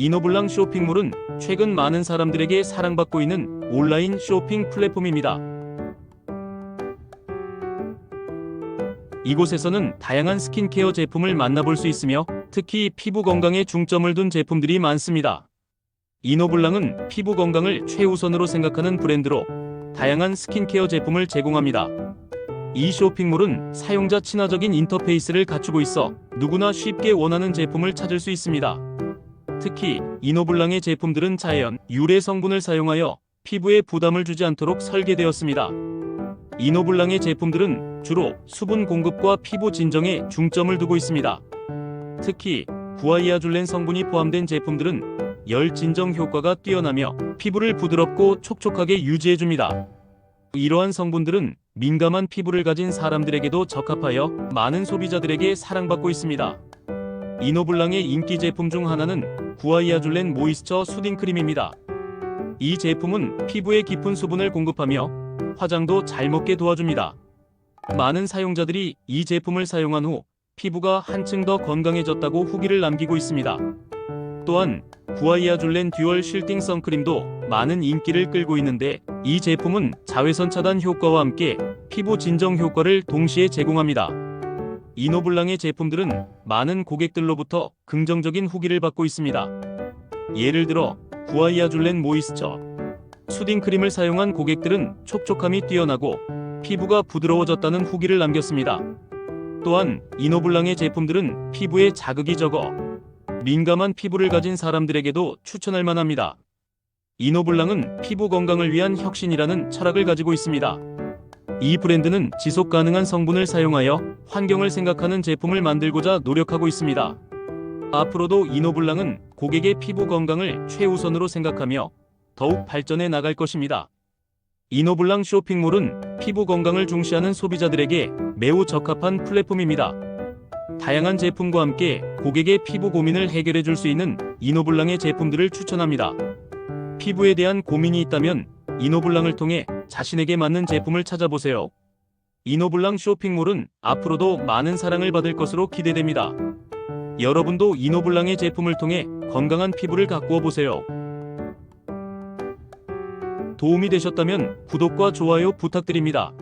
이노블랑 쇼핑몰은 최근 많은 사람들에게 사랑받고 있는 온라인 쇼핑 플랫폼입니다. 이곳에서는 다양한 스킨케어 제품을 만나볼 수 있으며 특히 피부 건강에 중점을 둔 제품들이 많습니다. 이노블랑은 피부 건강을 최우선으로 생각하는 브랜드로 다양한 스킨케어 제품을 제공합니다. 이 쇼핑몰은 사용자 친화적인 인터페이스를 갖추고 있어 누구나 쉽게 원하는 제품을 찾을 수 있습니다. 특히 이노블랑의 제품들은 자연 유래 성분을 사용하여 피부에 부담을 주지 않도록 설계되었습니다. 이노블랑의 제품들은 주로 수분 공급과 피부 진정에 중점을 두고 있습니다. 특히 구아이아줄렌 성분이 포함된 제품들은 열 진정 효과가 뛰어나며 피부를 부드럽고 촉촉하게 유지해줍니다. 이러한 성분들은 민감한 피부를 가진 사람들에게도 적합하여 많은 소비자들에게 사랑받고 있습니다. 이노블랑의 인기 제품 중 하나는 구아이아줄렌 모이스처 수딩 크림입니다. 이 제품은 피부에 깊은 수분을 공급하며 화장도 잘 먹게 도와줍니다. 많은 사용자들이 이 제품을 사용한 후 피부가 한층 더 건강해졌다고 후기를 남기고 있습니다. 또한 구아이아줄렌 듀얼 쉴딩 선크림도 많은 인기를 끌고 있는데 이 제품은 자외선 차단 효과와 함께 피부 진정 효과를 동시에 제공합니다. 이노블랑의 제품들은 많은 고객들로부터 긍정적인 후기를 받고 있습니다. 예를 들어 구아이아 줄렌 모이스처 수딩 크림을 사용한 고객들은 촉촉함이 뛰어나고 피부가 부드러워졌다는 후기를 남겼습니다. 또한 이노블랑의 제품들은 피부에 자극이 적어 민감한 피부를 가진 사람들에게도 추천할 만합니다. 이노블랑은 피부 건강을 위한 혁신이라는 철학을 가지고 있습니다. 이 브랜드는 지속 가능한 성분을 사용하여 환경을 생각하는 제품을 만들고자 노력하고 있습니다. 앞으로도 이노블랑은 고객의 피부 건강을 최우선으로 생각하며 더욱 발전해 나갈 것입니다. 이노블랑 쇼핑몰은 피부 건강을 중시하는 소비자들에게 매우 적합한 플랫폼입니다. 다양한 제품과 함께 고객의 피부 고민을 해결해 줄 수 있는 이노블랑의 제품들을 추천합니다. 피부에 대한 고민이 있다면 이노블랑을 통해 자신에게 맞는 제품을 찾아보세요. 이노블랑 쇼핑몰은 앞으로도 많은 사랑을 받을 것으로 기대됩니다. 여러분도 이노블랑의 제품을 통해 건강한 피부를 가꾸어 보세요. 도움이 되셨다면 구독과 좋아요 부탁드립니다.